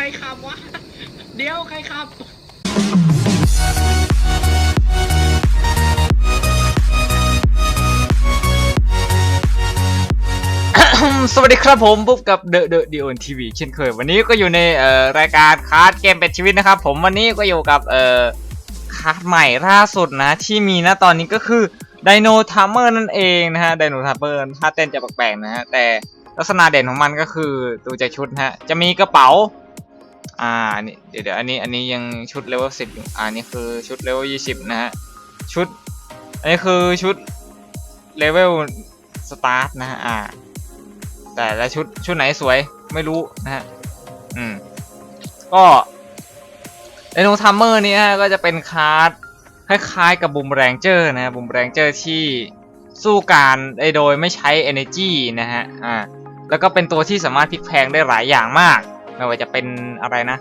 รขับวะ เดี๋ยวใครขับ สวัสดีครับผมพบกับ The The d o n TV เช่นเคย วันนี้ก็อยู่ในเอ่อรายการคาร์ดเกมเป็นชีวิตนะครับ ผมวันนี้ก็อยู่กับเอ่อคาร์ดใหม่ล่าสุดนะที่มีนะตอนนี้ก็คือไดโนทามเมอร์นั่นเองนะฮะไดโนทามเมอร์ถ้าเต้นจะแปลกๆนะฮะแต่ลักษณะเด่นของมันก็คือดูจากชุดนะฮะ จะมีกระเป๋า อ่านี่เดี๋ยวเดี๋ยวอันนี้อันนี้ยังชุดเลเวลสิบอยู่อ่านี่คือชุดเลเวลยี่สิบนะฮะชุดอันนี้คือชุดเลเวลสตาร์ทนะฮะอ่า แต่ละชุดชุดไหนสวยไม่รู้นะฮะอืมก็ไดโนทัมเมอร์นี่ฮะก็จะเป็นคาร์ดคล้ายๆกับบูมแรงเจอร์นะฮะบูมแรงเจอร์ที่สู้การได้โดยไม่ใช้ energy นะฮะอ่าแล้วก็เป็นตัวที่สามารถพลิกแพลงได้หลายอย่างมาก ไม่ว่าจะเป็นอะไรนะ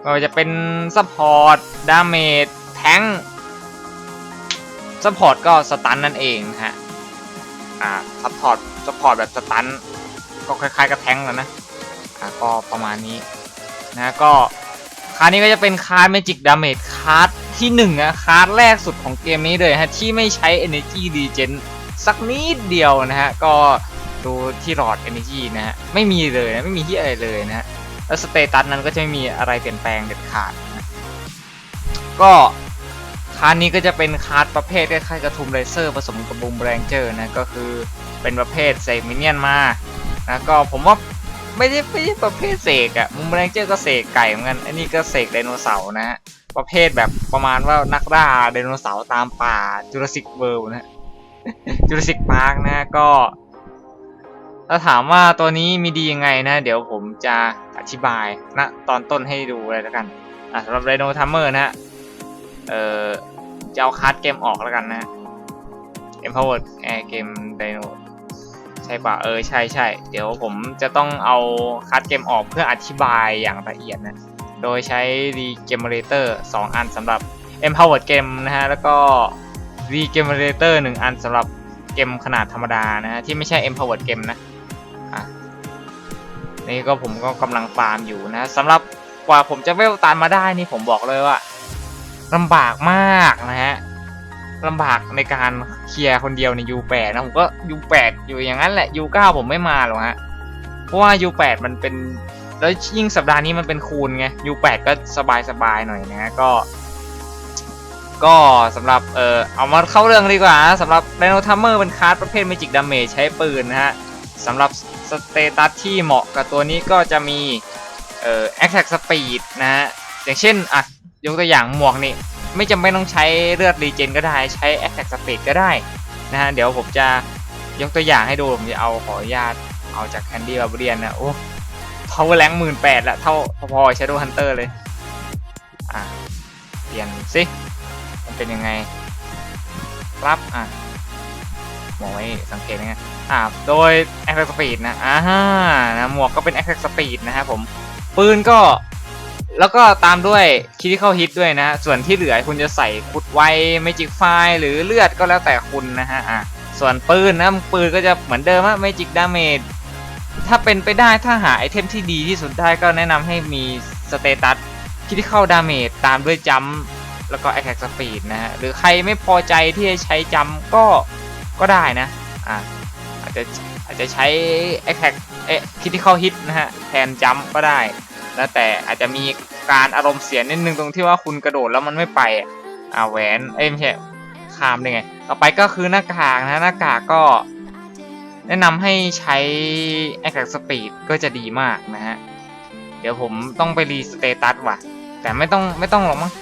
ไม่ว่าจะเป็นซัพพอร์ตดาเมจแทงซัพพอร์ตก็สตันนั่นเองนะฮะ อ่าซัพพอร์ตซัพพอร์ตแบบสตันก็คล้ายๆกับแทงก์แล้วนะ อ่าก็ประมาณนี้นะก็คาร์ดนี้ก็จะเป็นคาร์ด Magic Damage คาร์ดที่หนึ่งอะคาร์ดแรกสุดของเกมนี้เลยฮะ ที่ไม่ใช้ Energy Regen สักนิดเดียวนะฮะ ก็ดูที่หลอด Energy นะฮะ ไม่มีเลยนะ ไม่มีที่อะไรเลยนะฮะ แล้วสเตตัสนั้นก็จะไม่มีอะไรเปลี่ยนแปลงเด็ดขาดนะก็คาร์ดนี้ก็จะเป็นคาร์ดประเภทคล้ายๆกับทูมไรเซอร์ผสมกับบูมแรงเจอร์นะก็คือเป็นประเภทเซกมิเนียนมานะก็ผมว่าไม่ได้ไม่ใช่ประเภทเสกอะบูมแรงเจอร์ก็เสกไก่เหมือนกันอันนี้ก็เสกไดโนเสาร์นะฮะประเภทแบบประมาณว่านักล่าไดโนเสาร์ตามป่าจูราสสิกเวิลด์นะฮะจูราสสิกพาร์คนะฮะก็ ถ้าถามว่าตัวนี้มีดียังไงนะ เดี๋ยวผมจะอธิบายณตอนต้นให้ดูเลยแล้วกันอะสำหรับไดโนทัมเมอร์นะเอ่อจะเอาคัดเกมออกแล้วกันนะฮะ Empowered Air Game Dino ใช่ปะเออใช่ใช่เดี๋ยวผมจะต้องเอาคัดเกมออกเพื่ออธิบายอย่างละเอียดนะ โดยใช้ Regenerator 2อันสำหรับ Empowered Game นะฮะ แล้วก็ Regenerator 1 อันสำหรับเกมขนาดธรรมดานะฮะ ที่ไม่ใช่ Empowered Game นะ นี่ก็ผมก็กำลังฟาร์มอยู่นะสำหรับกว่าผมจะเวลตันมาได้นี่ผมบอกเลยว่าลำบากมากนะฮะลำบากในการเคลียร์คนเดียวใน U8 นะผมก็ U8 อยู่อย่างนั้นแหละ U9 ผมไม่มาหรอกฮะเพราะว่า U8 มันเป็นแล้วยิ่งสัปดาห์นี้มันเป็นคูณไง U8 ก็สบายสบายๆหน่อยนะฮะก็ ก็สำหรับเออเอามาเข้าเรื่องดีกว่านะสำหรับ Dino Tamer เป็นคาร์ดประเภท Magic Damage ใช้ปืนนะฮะสำหรับ สเตตัสที่เหมาะกับตัวนี้ก็จะมีเอ่อ attack speed นะฮะ อย่างเช่นอะยกตัวอย่างหมวกนี่ ไม่จำเป็นต้องใช้เลือดรีเจนก็ได้ใช้ attack speed ก็ได้นะฮะ เดี๋ยวผมจะยกตัวอย่างให้ดู ผมจะเอาขออนุญาตเอาจาก Candy Barbarian นะโอ้ power rank หมื่นแปดละเท่าพอๆ Shadow Hunter เลย อะ เปลี่ยนสิ มันเป็นยังไงรับ อะ มองไว้สังเกตนะฮะอ่าโดย attack speed นะอ่าฮะนะหมวกก็เป็น attack speed นะครับผมปืนก็แล้วก็ตามด้วย critical hit ด้วยนะ ส่วนที่เหลือคุณจะใส่ขุดไว magic fire หรือเลือดก็แล้วแต่คุณนะฮะอ่าส่วนปืนนะปืนก็จะเหมือนเดิมอะ magic damage ถ้าเป็นไปได้ถ้าหาไอเทมที่ดีที่สุดได้ก็แนะนำให้มี status critical damage ตามด้วยจัมแล้วก็ attack speed นะฮะหรือใครไม่พอใจที่จะใช้จัมก็ ก็ได้นะ อ่าอาจจะอาจจะใช้ attack เอ๊ะ critical hit นะฮะแทนจัมก็ได้ แล้วแต่อาจจะมีการอารมณ์เสียนิดนึงตรงที่ว่าคุณกระโดดแล้วมันไม่ไปอ่าแหวนเอ้ยไม่ใช่ข้ามได้ไงต่อไปก็คือหน้ากากนะหน้ากากก็ แนะนำให้ใช้ attack speed ก็จะดีมากนะฮะเดี๋ยวผมต้องไปรีสเตตัสว่ะ แต่ไม่ต้องไม่ต้องหรอกมั้ง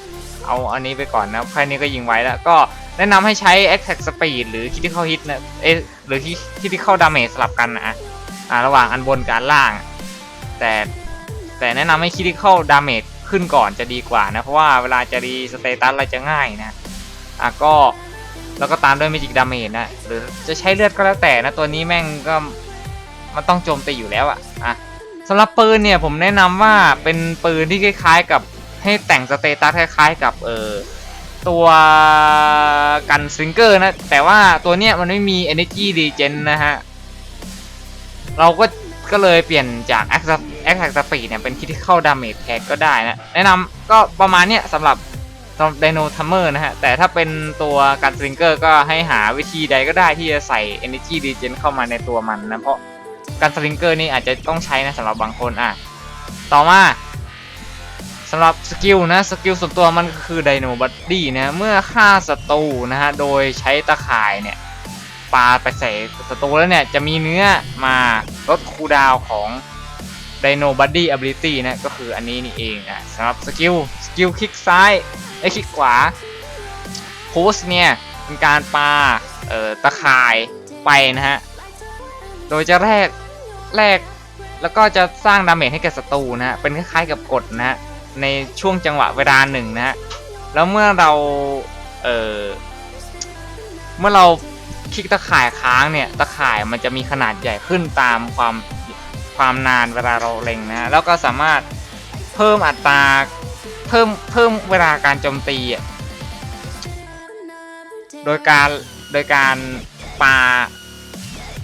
เอาอันนี้ไปก่อนนะแค่นี้ก็ยิงไว้แล้วก็ แนะนำให้ใช้ attack speed หรือ critical hit นะเอหรือ critical damage สลับกันนะอ่าระหว่างอันบนกับอันล่าง แต่แต่แนะนำให้ critical damage ขึ้นก่อนจะดีกว่านะ เพราะว่าเวลาจะรีสเตตัสอะไรจะง่ายนะอะก็แล้วก็ตามด้วย magic damage นะ หรือจะใช้เลือดก็แล้วแต่นะ ตัวนี้แม่งก็มันต้องโจมตีอยู่แล้วอะอะสำหรับปืนเนี่ยผมแนะนำว่าเป็นปืนที่คล้ายๆกับให้แต่งสเตตัสคล้ายๆกับเออ ตัวกันสิงเกอร์นะ แต่ว่าตัวเนี้ยมันไม่มี energy regen นะฮะ เราก็ก็เลยเปลี่ยนจาก Attack Attack Speed เนี่ยเป็น Critical Damage Tag ก็ได้นะ แนะนำก็ประมาณเนี้ยสำหรับสำหรับ Dino Tamer นะฮะ แต่ถ้าเป็นตัวการ s ิงเกอร์ก็ให้หาวิธีใดก็ได้ที่จะใส่ Energy Regen เข้ามาในตัวมันนะ เพราะการ s ิงเกอร์นี่อาจจะต้องใช้นะสำหรับบางคนอะ ต่อมา สำหรับสกิลนะสกิลส่วนตัวมันก็คือไดโนบัดดี้นะเมื่อฆ่าศัตรูนะฮะโดยใช้ตะข่ายเนี่ยปาไปใส่ศัตรูแล้วเนี่ยจะมีเนื้อมาลดคูดาวของไดโนบัดดี้ ability นะก็คืออันนี้นี่เองนะสำหรับสกิลสกิลคลิกซ้ายไอ้คลิกขวาโพสเนี่ยเป็นการปาเอ่อตะข่ายไปนะฮะโดยจะแลกแลกแล้วก็จะสร้างดาเมจให้แกศัตรูนะฮะเป็นคล้ายๆกับกฎนะฮะ ในช่วงจังหวะเวลาหนึ่งนะฮะ แล้วเมื่อเรา เออเมื่อเราคลิกตะข่ายค้างเนี่ยตะข่ายมันจะมีขนาดใหญ่ขึ้นตามความความนานเวลาเราเล็งนะแล้วก็สามารถเพิ่มอัตราเพิ่มเพิ่มเวลาการโจมตีอะโดยการโดยการปา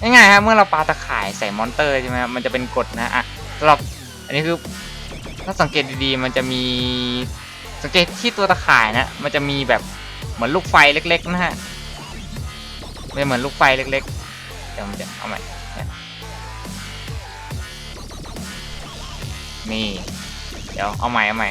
ง่ายๆครับเมื่อเราปาตะข่ายใส่มอนเตอร์ใช่ไหมมันจะเป็นกฎนะอะสำหรับอันนี้คือ ถ้าสังเกตดีๆ มันจะมีสังเกตที่ตัวตะข่ายนะ มันจะมีแบบเหมือนลูกไฟเล็ก ๆ นะฮะมันเหมือนลูกไฟเล็กๆ เดี๋ยวมันจะเอาใหม่เนี่ยนี่ เดี๋ยวเอาใหม่เอาใหม่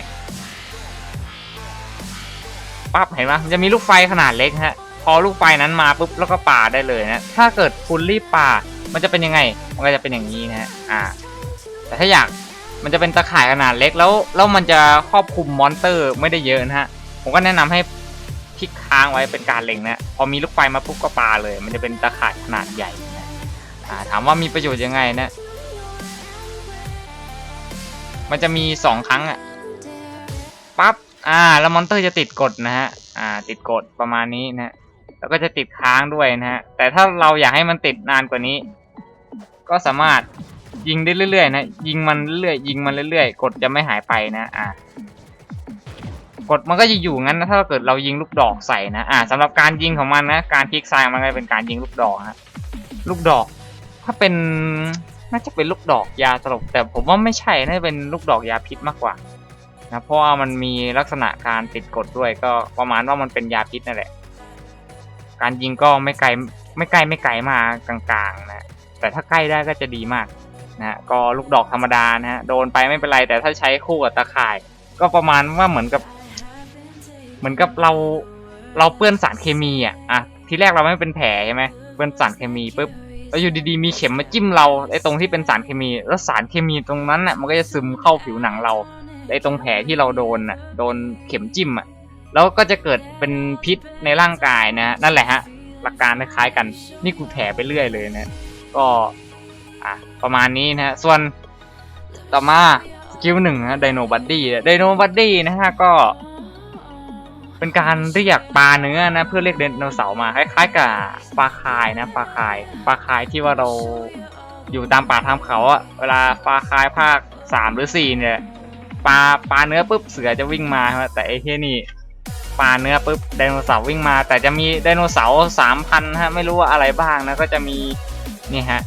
ปั๊บเห็นไหมมันจะมีลูกไฟขนาดเล็กฮะ พอลูกไฟนั้นมาปุ๊บแล้วก็ป่าได้เลยนะ ถ้าเกิดคุณรีบป่ามันจะเป็นยังไง มันก็จะเป็นอย่างนี้นะฮะ อ่า แต่ถ้าอยาก มันจะเป็นตะข่ายขนาดเล็กแล้วแล้วมันจะครอบคลุมมอนเตอร์ไม่ได้เยอะนะฮะ ผมก็แนะนำให้คลิกค้างไว้เป็นการเล็งนะพอมีลูกไฟมาปุ๊บก็ปาเลย มันจะเป็นตะข่ายขนาดใหญ่นะถามว่ามีประโยชน์ยังไงนะ มันจะมีสองครั้งอะปั๊บอ่า แล้วมอนเตอร์จะติดกดนะฮะอ่า ติดกดประมาณนี้นะฮะแล้วก็จะติดค้างด้วยนะฮะแต่ถ้าเราอยากให้มันติดนานกว่านี้ ก็สามารถ ยิงได้เรื่อยๆ นะ ยิงมันเรื่อยๆยิงมันเรื่อยๆ กดจะไม่หายไปนะ อ่ากดมันก็จะอยู่งั้นนะถ้าเกิดเรายิงลูกดอกใส่นะอ่าสำหรับการยิงของมันนะ การพลิกซ้ายมันก็เป็นการยิงลูกดอกฮะลูกดอก ถ้าเป็นน่าจะเป็นลูกดอกยาสลบแต่ผมว่าไม่ใช่น่าจะเป็นลูกดอกยาพิษมากกว่านะเพราะว่ามันมีลักษณะการติดกดด้วยก็ประมาณว่ามันเป็นยาพิษนั่นแหละ การยิงก็ไม่ไกลไม่ไกล้ไม่ไกลมากลางๆนะแต่ถ้าใกล้ได้ก็จะดีมาก นะฮะก็ลูกดอกธรรมดานะฮะโดนไปไม่เป็นไรแต่ถ้าใช้คู่กับตะข่าย ก็ประมาณว่าเหมือนกับ เหมือนกับเราเราเปื้อนสารเคมีอะอะทีแรกเราไม่เป็นแผลใช่ไหมเปื้อนสารเคมีปุ๊บแล้วอยู่ดีๆมีเข็มมาจิ้มเราไอ้ตรงที่เป็นสารเคมี แล้วสารเคมีตรงนั้นน่ะมันก็จะซึมเข้าผิวหนังเราไอ้ตรงแผลที่เราโดนน่ะโดนเข็มจิ้มอะแล้วก็จะเกิดเป็นพิษในร่างกายนะ นั่นแหละฮะ หลักการคล้ายกัน นี่กูแถไปเรื่อยเลยนะ ก็ ประมาณนี้นะฮะ ส่วนต่อมาสกิลหนึ่งนะไดโนบัดดี้ไดโนบัดดี้นะฮะก็ เป็นการเรียกปลาเนื้อนะเพื่อเรียกไดโนเสาร์มาคล้ายๆกับปลาคายนะปลาคายปลาคายที่ว่าเราอยู่ตามป่าทามเขาอะเวลาปลาคายภาคสามหรือสี่เนี่ยปลาปลาเนื้อปุ๊บเสือจะวิ่งมาแต่ไอ้ที่นี่ปลาเนื้อปุ๊บไดโนเสาร์วิ่งมา แต่จะมีไดโนเสาร์สามพันฮะไม่รู้ว่าอะไรบ้างนะก็จะมีนี่ฮะ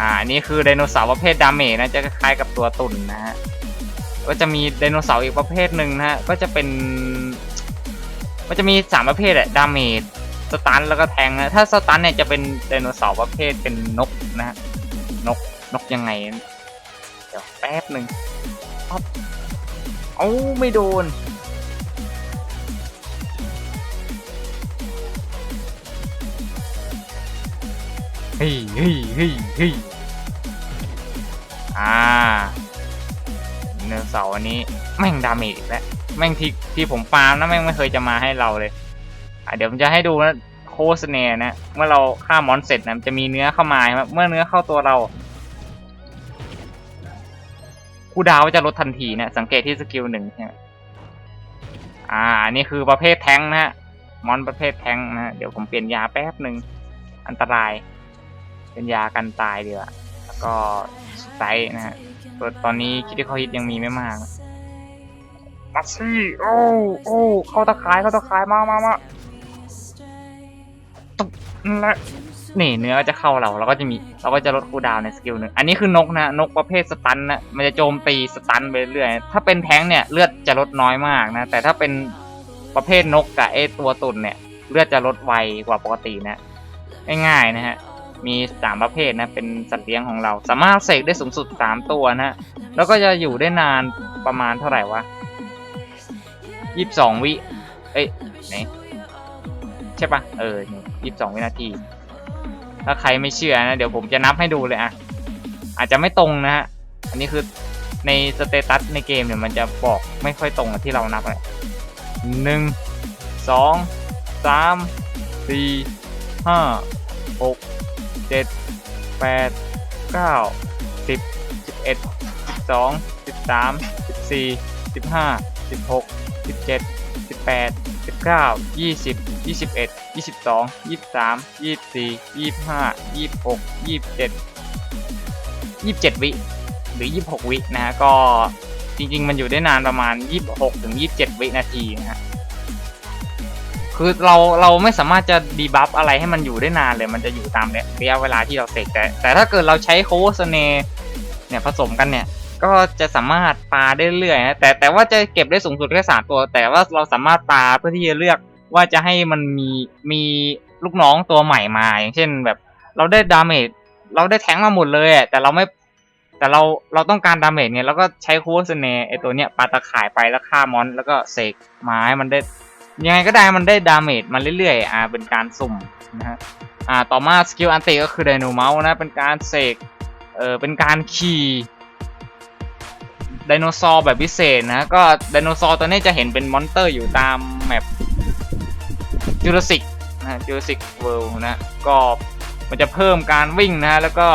อ่านี่คือไดโนเสาร์ประเภทดาเมจนะจะคล้ายกับตัวตุ่นนะฮะก็จะมีไดโนเสาร์อีกประเภทหนึ่งนะฮะก็จะเป็น มันจะมีสามประเภทอะดาเมจสตันแล้วก็แทงนะถ้าสตันเนี่ยจะเป็นไดโนเสาร์ประเภทเป็นนกนะฮะนกนกยังไงเดี๋ยวแป๊บหนึ่งเอ้าไม่โดน เฮ้ยเฮ้ยเฮ้ยเฮ้ยอ่าเนื้อเสาร์อันนี้แม่งดาเมจแล้วแม่งที่ที่ผมฟาร์มนะแม่งไม่เคยจะมาให้เราเลยอะเดี๋ยวผมจะให้ดูนะโคสเนนะ เมื่อเราฆ่ามอนเสร็จนะจะมีเนื้อเข้ามาใช่ไหมเมื่อเนื้อเข้าตัวเราคูลดาวจะลดทันทีนะสังเกตที่สกิลหนึ่งเนี่ยอ่านนี้คือประเภทแท้งนะฮะมอนประเภทแท้งนะเดี๋ยวผมเปลี่ยนยาแป๊บหนึ่งอันตราย เป็นยากันตายเดียวาแล้วก็สไตล์นะฮะตัวตอนนี้คิดที่เขาฮิตยังมีไม่มากมาซี่โอ้โอ้เข้าตะขายเข้าตะขายมามามาตุ๊บนั่นแหละนี่เนื้อก็จะเข้าเราเราก็จะมีเราก็จะลดคูลดาวน์ในสกิลหนึ่งอันนี้คือนกนะนกประเภทสตันนะมันจะโจมตีสตันไปเรื่อยถ้าเป็นแท้งเนี่ยเลือดจะลดน้อยมากนะ แต่ถ้าเป็นประเภทนกกับไอตัวตุ่นเนี่ย เลือดจะลดไวกว่าปกตินะง่ายๆนะฮะ มีสามประเภทนะ เป็นสัตว์เลี้ยงของเรา สามารถเสกได้สูงสุดสามตัวนะ แล้วก็จะอยู่ได้นานประมาณเท่าไหร่วะยี่สิบสองวิ เอ้ยไหนใช่ปะเออยี่สิบสองวินาที ถ้าใครไม่เชื่อนะ เดี๋ยวผมจะนับให้ดูเลยอะอาจจะไม่ตรงนะฮะ อันนี้คือในสเตตัสในเกมเนี่ยมันจะบอกไม่ค่อยตรงกับที่เรานับเลยหนึ่งสองสามสี่ห้าหก เจ็ดแปดเก้าสิบสิบเอ็ดสิบสองสิบสามสิบสี่สิบห้าสิบหกสิบเจ็ดสิบแปดสิบเก้ายี่สิบยี่สิบเอ็ดยี่สิบสองยี่สิบสามยี่สิบสี่ยี่สิบห้ายี่สิบหกยี่สิบเจ็ดยี่สิบเจ็ดวิ หรือ26วินะฮะก็จริง ๆ มันอยู่ได้นานประมาณ26ถึง27วินาทีนะฮะ คือเราเราไม่สามารถจะดีบัฟอะไรให้มันอยู่ได้นานเลย มันจะอยู่ตามระยะเวลาที่เราเสกแต่แต่ถ้าเกิดเราใช้โคเวอร์สเนเนี่ยผสมกันเนี่ยก็จะสามารถปาได้เรื่อยนะแต่แต่ว่าจะเก็บได้สูงสุดแค่สามตัว แต่ว่าเราสามารถปาเพื่อที่จะเลือกว่าจะให้มันมีมีลูกน้องตัวใหม่มา อย่างเช่นแบบ เราได้ดาเมจเราได้แทงมาหมดเลยอะแต่เราไม่แต่เราเราต้องการดาเมจเนี่ยเราก็ใช้คูสเนไอตัวเนี้ยปาตะข่ายไปแล้วฆ่ามอน แล้วก็เสกไม้มันได้ ยังไงก็ได้มันได้ดาเมจมาเรื่อยๆ อ่า เป็นการสุ่มนะฮะ อ่า ต่อมาสกิลอันติก็คือไดโนเมาส์นะ เป็นการเสก เออเป็นการขี่ไดโนเสาร์แบบพิเศษนะ ก็ไดโนเสาร์ตัวนี้จะเห็นเป็นมอนเตอร์อยู่ตามแมปจูราสิกนะจูราสิกเวิลด์นะ ก็มันจะเพิ่มการวิ่งนะฮะแล้วก็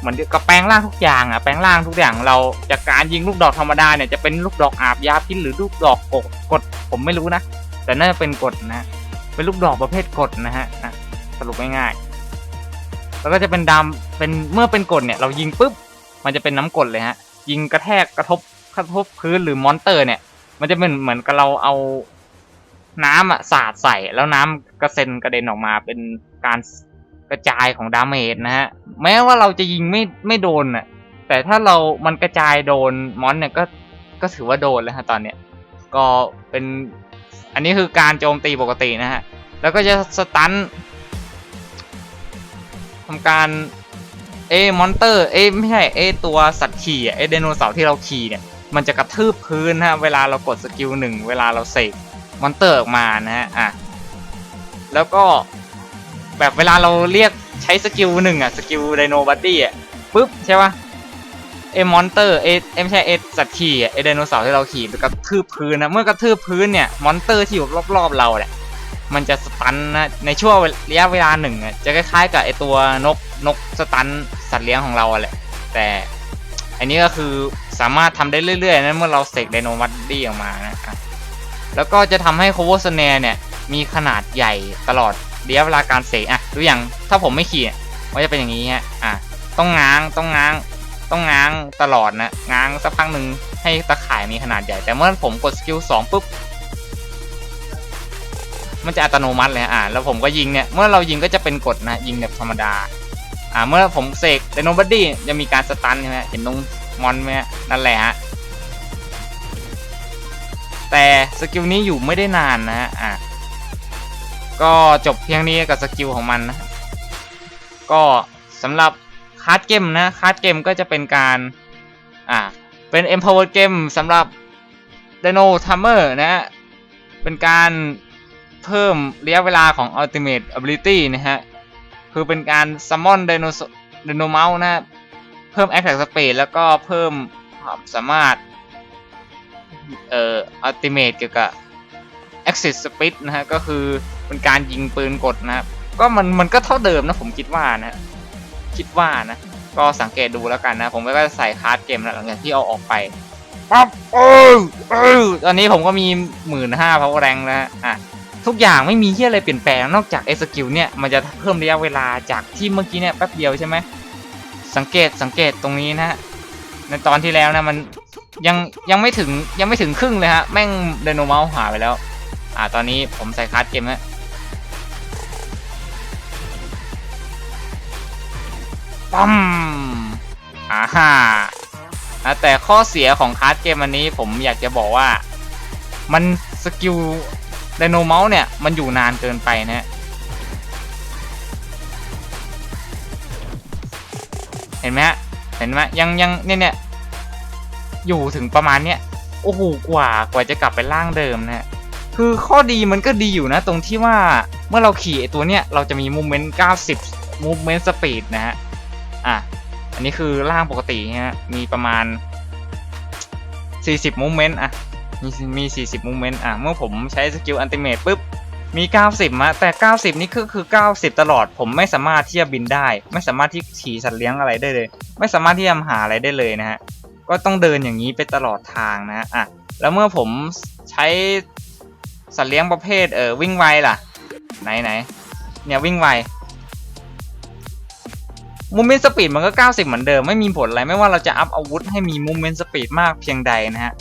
เหมือนกับแปลงร่างทุกอย่างอะแปลงร่างทุกอย่างเราจากการยิงลูกดอกธรรมดาเนี่ยจะเป็นลูกดอกอาบยาพิษหรือลูกดอกกดกดผมไม่รู้นะ แต่น่าจะเป็นกดนะเป็นลูกดอกประเภทกดนะฮะอะสรุปง่ายๆแล้วก็จะเป็นดำเป็นเมื่อเป็นกดเนี่ย เรายิงปุ๊บมันจะเป็นน้ำกดเลยฮะ ยิงกระแทกกระทบกระทบพื้นหรือมอนเตอร์เนี่ย มันจะเป็นเหมือนกับเราเอาน้ำอะสาดใส่แล้วน้ำกระเซ็นกระเด็นออกมาเป็นการกระจายของดาเมจนะฮะ แม้ว่าเราจะยิงไม่ไม่โดนอะแต่ถ้าเรามันกระจายโดนมอนเนี่ยก็ก็ถือว่าโดนแล้วฮะตอนเนี้ยก็เป็น อันนี้คือการโจมตีปกตินะฮะ แล้วก็จะสตันทำการเอมอนเตอร์เอไม่ใช่เอตัวสัตว์ขี่เอไดโนเสาร์ที่เราขี่เนี่ย มันจะกระทืบพื้นนะฮะ เวลาเรากดสกิลหนึ่งเวลาเราเสกมอนเตอร์ออกมานะฮะ อะ แล้วก็แบบเวลาเราเรียกใช้สกิลหนึ่งอะ สกิลไดโนบัตตี้อะปุ๊บใช่ปะ เอมอนเตอร์เอเอไม่ใช่เอสัตว์ขี่อะเอไดโนเสาร์ที่เราขี่มันกระทืบพื้นนะเมื่อกระทืบพื้นเนี่ยมอนเตอร์ที่อยู่รอบๆเราเนี่ยมันจะสตันนะในช่วงระยะเวลาหนึ่งอะจะคล้ายๆกับไอตัวนกนกสตันสัตว์เลี้ยงของเราอะแหละแต่อันนี้ก็คือสามารถทำได้เรื่อยๆนะเมื่อเราเสกไดโนวัตดี้ออกมานะแล้วก็จะทำให้โคโวสเนเนี่ยมีขนาดใหญ่ตลอดระยะเวลาการเสกอะดูอย่างถ้าผมไม่ขี่มันจะเป็นอย่างนี้ฮะอะต้องง้างต้องง้าง ต้องง้างตลอดนะง้างสักพักหนึ่งให้ตะข่ายมีขนาดใหญ่ แต่เมื่อผมกดสกิลสองปุ๊บมันจะอัตโนมัติเลยอะแล้วผมก็ยิงเนี่ย เมื่อเรายิงก็จะเป็นกดนะยิงแบบธรรมดา อ่า เมื่อผมเสกไดโนบัดดี้จะมีการสตันใช่ไหมเห็นตรงมอนไหมนั่นแหละฮะ แต่สกิลนี้อยู่ไม่ได้นานนะฮะ อะก็จบเพียงนี้กับสกิลของมันนะ ก็สำหรับ คาร์ดเกมนะคาร์ดเกมก็จะเป็นการอ่าเป็น empower game สำหรับ Dino Tamer นะฮะเป็นการเพิ่มระยะเวลาของ Ultimate Ability นะฮะ คือเป็นการซัมมอนไดโนไดโนเมาส์นะ เพิ่ม Attack Speed แล้วก็เพิ่มความสามารถ เอ่อ Ultimate เกี่ยวกับ Exit Speed นะฮะ ก็คือเป็นการยิงปืนกดนะครับ ก็มันมันก็เท่าเดิมนะผมคิดว่านะ คิดว่านะ ก็สังเกตดูแล้วกันนะ ผมก็จะใส่คาร์ดเกมแล้วหลังจากที่เอาออกไปปั๊บเออเออตอนนี้ผมก็มีหมื่นห้าพาวแรงแล้วอะทุกอย่างไม่มีที่อะไรเปลี่ยนแปลงนอกจากไอ้สกิลเนี่ยมันจะเพิ่มระยะเวลาจากที่เมื่อกี้เนี่ยแป๊บเดียวใช่ไหมสังเกตสังเกตตรงนี้นะฮะในตอนที่แล้วนะมันยังยังไม่ถึงยังไม่ถึงครึ่งเลยฮะแม่งไดโนเมาส์หายไปแล้ว อ่าตอนนี้ผมใส่คัสเกมฮะ ปั๊มอ่าฮ่าอะแต่ข้อเสียของคาร์ดเกมอันนี้ผมอยากจะบอกว่า มันสกิลไดโนเมาส์เนี่ย มันอยู่นานเกินไปนะฮะเห็นไหมฮะ เห็นไหมยังยังเนี่ยเนี่ยอยู่ถึงประมาณเนี้ยโอ้โหกว่ากว่าจะกลับไปร่างเดิมนะฮะคือข้อดีมันก็ดีอยู่นะ ตรงที่ว่าเมื่อเราขี่ไอตัวเนี้ยเราจะมี movement 90 movement speed นะฮะ อะ อันนี้คือร่างปกติฮะ มีประมาณ 40 movement อะ มีมี 40 movement อะ เมื่อผมใช้สกิลอันติเมตปุ๊บ มี 90มาแต่ 90 นี่คือคือ 90 ตลอด ผมไม่สามารถที่จะบินได้ ไม่สามารถที่ขี่สัตว์เลี้ยงอะไรได้เลย ไม่สามารถที่จะหาอะไรได้เลยนะฮะ ก็ต้องเดินอย่างนี้ไปตลอดทางนะฮะอะ แล้วเมื่อผมใช้สัตว์เลี้ยงประเภทเออวิ่งไวล่ะ ไหนไหนเนี่ยวิ่งไว มูเมนต์สปีดมันก็ 90 เหมือนเดิม ไม่มีผลอะไร ไม่ว่าเราจะอัพอาวุธให้มีมูเมนต์สปีดมากเพียงใดนะฮะ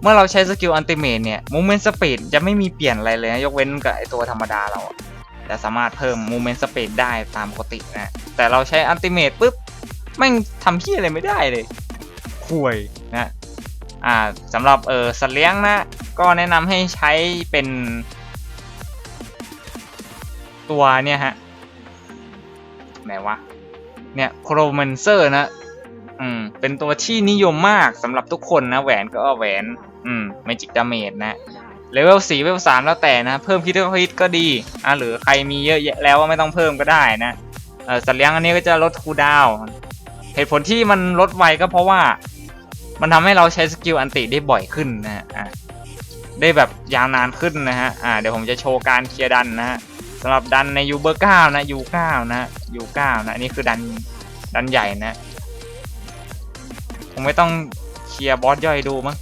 เมื่อเราใช้สกิลอันติเมทเนี่ยมูเมนต์สปีดจะไม่มีเปลี่ยนอะไรเลยนะ ยกเว้นกับไอตัวธรรมดาเราอะจะสามารถเพิ่มมูเมนต์สปีดได้ตามปกตินะ แต่เราใช้อันติเมทปุ๊บแม่งทำที่อะไรไม่ได้เลยคุยนะ อ่าสำหรับเออสัตว์เลี้ยงนะ ก็แนะนำให้ใช้เป็น ตัวเนี่ยฮะ ไหนวะ เนี่ยโครแมนเซอร์นะ อืม เป็นตัวที่นิยมมากสำหรับทุกคนนะ แหวนก็แหวน อืมเมจิกดาเมจนะเลเวล4เลเวล3แล้วแต่นะ เพิ่มคิดก็คิดก็ดีอะหรือใครมีเยอะแยะแล้วว่าไม่ต้องเพิ่มก็ได้นะเออสัตว์เลี้ยงอันนี้ก็จะลดคูดาวเหตุผลที่มันลดไวก็เพราะว่า มันทำให้เราใช้สกิลอันติได้บ่อยขึ้นนะฮะได้แบบยาวนานขึ้นนะฮะอ่าเดี๋ยวผมจะโชว์การเคลียร์ดันนะฮะำหรับดันในยูเบอร์เก้านะยูเก้านะยูเก้านะอันนี้คือดันดันใหญ่นะผมไม่ต้องเคลียร์บอสย่อยดูมั้ง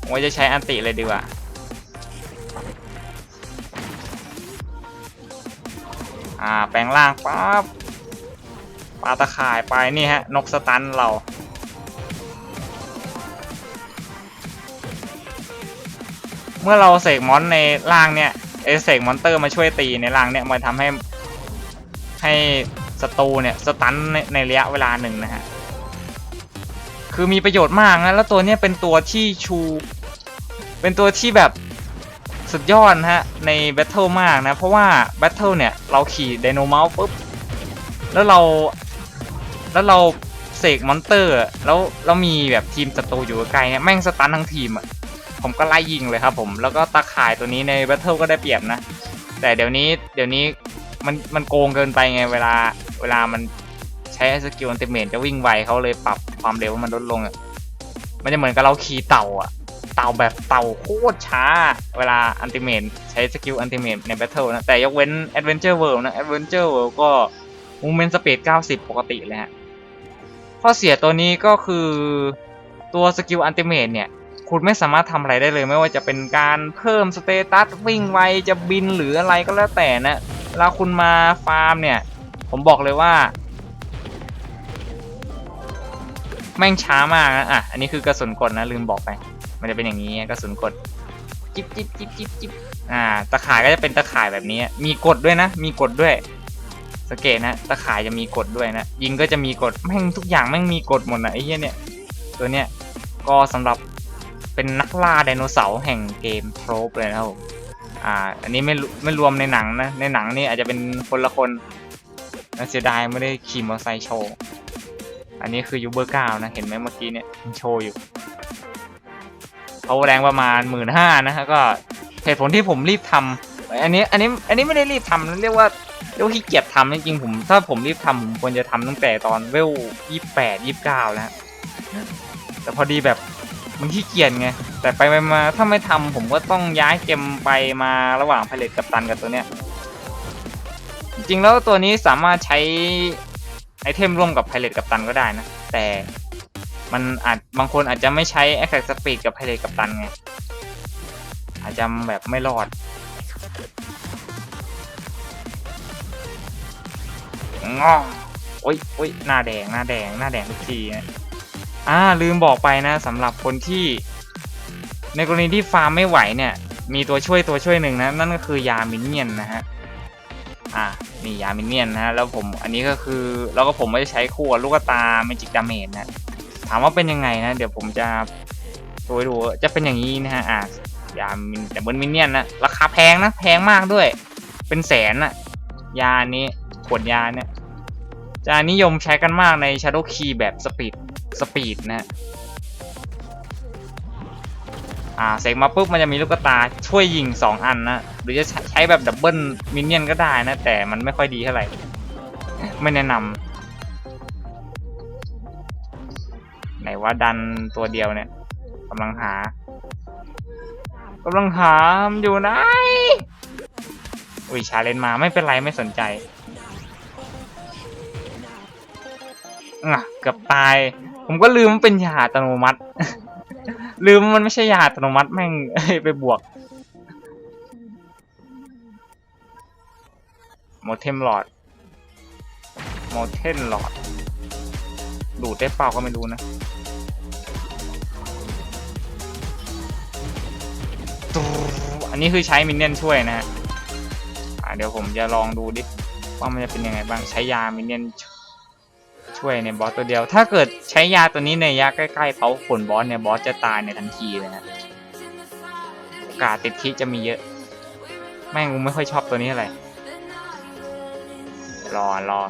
ผมจะใช้อันติเลยดีกว่าอ่าแปลงร่างปั๊บปลาตะข่ายไปนี่ฮะนกสตันเราเมื่อเราเสกมอนในร่างเนี่ย เอเสกมอนเตอร์มาช่วยตีในร่างเนี่ยมันทำให้ให้ศัตรูเนี่ยสตันในระยะเวลาหนึ่งนะฮะ คือมีประโยชน์มากนะ แล้วตัวเนี้ยเป็นตัวที่ชู เป็นตัวที่แบบสุดยอดนะฮะ ในแบทเทิลมากนะ เพราะว่าแบทเทิลเนี่ย เราขี่ไดโนเมาส์ปุ๊บ แล้วเรา แล้วเราเสกมอนเตอร์ แล้วแล้วมีแบบทีมศัตรูอยู่ไกลเนี่ย แม่งสตันทั้งทีมอะ ผมก็ไล่ยิงเลยครับผมแล้วก็ตาข่ายตัวนี้ในแบทเทิลก็ได้เปรียบนะ แต่เดี๋ยวนี้เดี๋ยวนี้มันมันโกงเกินไปไงเวลาเวลามันใช้สกิลอันติเมทจะวิ่งไวเขาเลยปรับความเร็วให้มันลดลงอะมันจะเหมือนกับเราขี่เต่าอะเต่าแบบเต่าโคตรช้า เวลาอันติเมทใช้สกิลอันติเมทในแบทเทิลนะแต่ยกเว้น Adventure World นะ Adventure World ก็ Movement Speed 90 ปกติเลยฮะข้อเสียตัวนี้ก็คือตัวสกิลอันติเมทเนี่ย คุณไม่สามารถทำอะไรได้เลย ไม่ว่าจะเป็นการเพิ่มสเตตัสวิ่งไวจะบินหรืออะไรก็แล้วแต่นะเวลาคุณมาฟาร์มเนี่ย ผมบอกเลยว่า แม่งช้ามากนะอะอันนี้คือกระสุนกดนะลืมบอกไป มันจะเป็นอย่างนี้กระสุนกดจิบจิบจิบจิบจิบอ่าตะข่ายก็จะเป็นตะข่ายแบบนี้ มีกดด้วยนะ มีกดด้วยสังเกตนะตะข่ายจะมีกดด้วยนะยิงก็จะมีกดแม่งทุกอย่างแม่งมีกดหมดนะไอ้เหี้ยเนี่ยตัวเนี้ยก็สำหรับ เป็นนักล่าไดโนเสาร์แห่งเกมโทรปเลยนะครับอ่า อันนี้ไม่ไม่รวมในหนังนะ ในหนังนี่อาจจะเป็นคนละคนน่าเสียดายไม่ได้ขี่มอเตอร์ไซค์โชว์ อันนี้คือยูเบอร์เก้านะ เห็นไหมเมื่อกี้เนี่ยมันโชว์อยู่เขาแรงประมาณหมื่นห้านะฮะก็เหตุผลที่ผมรีบทำอันนี้อันนี้อันนี้ไม่ได้รีบทำเรียกว่าเรียกว่าขี้เกียจทำจริงๆผม ถ้าผมรีบทำผมควรจะทำตั้งแต่ตอนเวลยี่แปดยี่เก้าแล้วแต่พอดีแบบ มันขี้เกียจไง แต่ไปไปมาถ้าไม่ทำผมก็ต้องย้ายเกมไปมาระหว่างพาเลตกับตันกับตัวเนี้ย จริงแล้วตัวนี้สามารถใช้ไอเทมร่วมกับพาเลตกับตันก็ได้นะ แต่มันอาจบางคนอาจจะไม่ใช้ Attack Speed กับพาเลตกับตันไง อาจจะแบบไม่รอดงอโอ้ยโอ้ยหน้าแดงหน้าแดงหน้าแดงทุกทีนะ อ่าลืมบอกไปนะสำหรับคนที่ในกรณีที่ฟาร์มไม่ไหวเนี่ย มีตัวช่วยตัวช่วยหนึ่งนะ นั่นก็คือยามินเนี่ยนนะฮะอ่านี่ยามินเนี่ยนนะฮะแล้วผมอันนี้ก็คือแล้วก็ผมไม่ได้ใช้คู่กัลูกตาเมจิกดาเมจนะถามว่าเป็นยังไงนะ เดี๋ยวผมจะโชว์ให้ดูจะเป็นอย่างนี้นะฮะอะยามินแต่บนมินเนี่ยนนะราคาแพงนะแพงมากด้วย เป็นแสนอะยานี้ขวดยาเนี่ยจะนิยมใช้กันมากใน Shadow Key แบบสปีด สปีดนะฮะอ่าเสกมาปุ๊บมันจะมีลูกตาช่วยยิง 2 อันนะหรือจะใช้แบบดับเบิลมินเนี่ยนก็ได้นะ แต่มันไม่ค่อยดีเท่าไหร่ ไม่แนะนำไหนว่าดันตัวเดียวเนี่ยกำลังหากำลังหามอยู่ไหนอุ้ยชาเลนมาไม่เป็นไรไม่สนใจ อะเกือบตาย ผมก็ลืมมันเป็นยาอัตโนมัติ ลืมมันไม่ใช่ยาอัตโนมัติแม่งไปบวกโมเทมหลอดโมเทนหลอด ดูดได้เปล่าก็ไม่รู้นะอันนี้คือใช้มินเนี่ยนช่วยนะฮะเดี๋ยวผมจะลองดูดิว่ามันจะเป็นยังไงบ้างใช้ยามินเนี่ยนช่วย ช่วยในบอสตัวเดียว ถ้าเกิดใช้ยาตัวนี้ในยะใกล้ๆเผาผลบอสเนี่ยบอสจะตายในทันทีเลยนะโอกาสติดคิจะมีเยอะ แม่งกูไม่ค่อยชอบตัวนี้เท่าไรรอรอ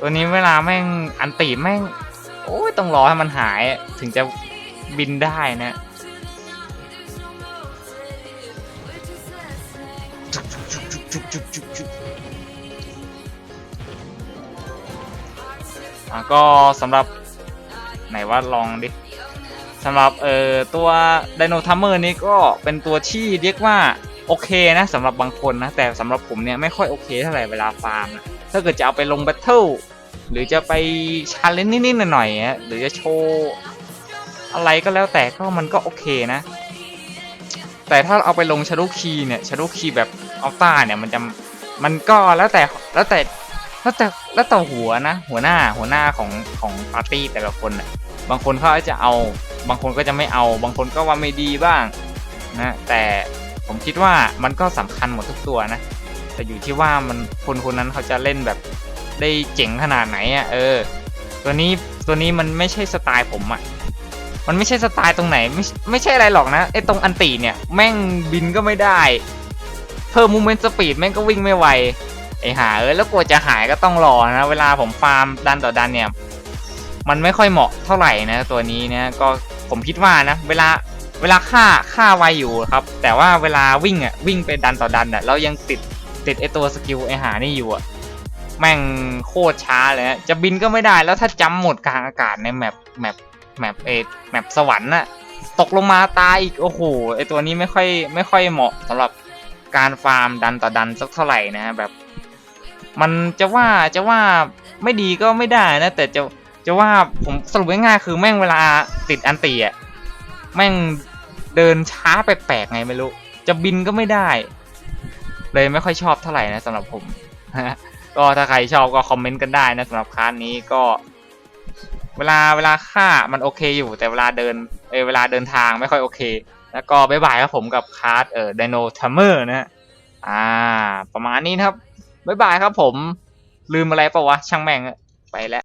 ตัวนี้เวลาแม่งอันตีแม่ง โอ้ยต้องรอให้มันหายถึงจะบินได้นะจุกจุกจุกจุกจุกจุก อะก็สำหรับไหนว่าลองดิสำหรับเอ่อตัวไดโนทัมเมอร์นี้ก็เป็นตัวที่เรียกว่าโอเคนะสำหรับบางคนนะแต่สำหรับผมเนี่ยไม่ค่อยโอเคเท่าไหร่เวลาฟาร์มนะถ้าเกิดจะเอาไปลงแบทเทิลหรือจะไปชาเลนจ์นิดๆหน่อยๆหรือจะโชว์อะไรก็แล้วแต่ก็มันก็โอเคนะ แต่ถ้าเอาไปลงชาร์ o คีเนี่ยชาร์ o คีแบบอัลต้าเนี่ยมันจะมันก็แล้วแต่แล้วแต่ แล้วแต่แล้วแต่หัวนะ หัวหน้าหัวหน้าของของปาร์ตี้แต่ละคนน่ะบางคนเขาจะเอา บางคนก็จะไม่เอา บางคนก็ว่าไม่ดีบ้างนะแต่ผมคิดว่ามันก็สำคัญหมดทุกตัวนะ แต่อยู่ที่ว่ามันคนคนนั้นเขาจะเล่นแบบได้เจ๋งขนาดไหนอะเออ ตัวนี้ตัวนี้มันไม่ใช่สไตล์ผมอะมันไม่ใช่สไตล์ตรงไหนไม่ไม่ใช่อะไรหรอกนะไอ้ตรงอันตีเนี่ย แม่งบินก็ไม่ได้ เพิ่มมูเมนต์สปีดแม่งก็วิ่งไม่ไว ไอ้หาเออแล้วกว่าจะหายก็ต้องรอนะ เวลาผมฟาร์มดันต่อดันเนี่ย มันไม่ค่อยเหมาะเท่าไหร่นะตัวนี้นะก็ผมคิดว่านะ เวลาเวลาฆ่าฆ่าไวอยู่ครับ แต่ว่าเวลาวิ่งอะวิ่งไปดันต่อดันอะเรายังติดติดไอตัวสกิลไอหานี่อยู่อะแม่งโคตรช้าเลยนะจะบินก็ไม่ได้แล้วถ้าจำหมดกลางอากาศในแมปแมปแมปเอแมปสวรรค์น่ะตกลงมาตายอีกโอ้โหไอตัวนี้ไม่ค่อยไม่ค่อยเหมาะสำหรับการฟาร์มดันต่อดันสักเท่าไหร่นะแบบ มันจะว่าจะว่าไม่ดีก็ไม่ได้นะ แต่จะจะว่าผมสรุปง่ายๆคือแม่งเวลาติดอันตีอะแม่งเดินช้าแปลกๆไงไม่รู้ จะบินก็ไม่ได้ เลยไม่ค่อยชอบเท่าไหร่นะสำหรับผมก็ถ้าใครชอบก็คอมเมนต์กันได้นะสำหรับคลาสนี้ก็ เวลาเวลาฆ่ามันโอเคอยู่ แต่เวลาเดินเอเวลาเดินทางไม่ค่อยโอเค แล้วก็บายบายครับผมกับคลาสเอ่อไดโนทัมเมอร์นะฮะอ่า ประมาณนี้นะครับ บายบายครับผม ลืมอะไรปะวะ ช่างแม่งไปแล้ว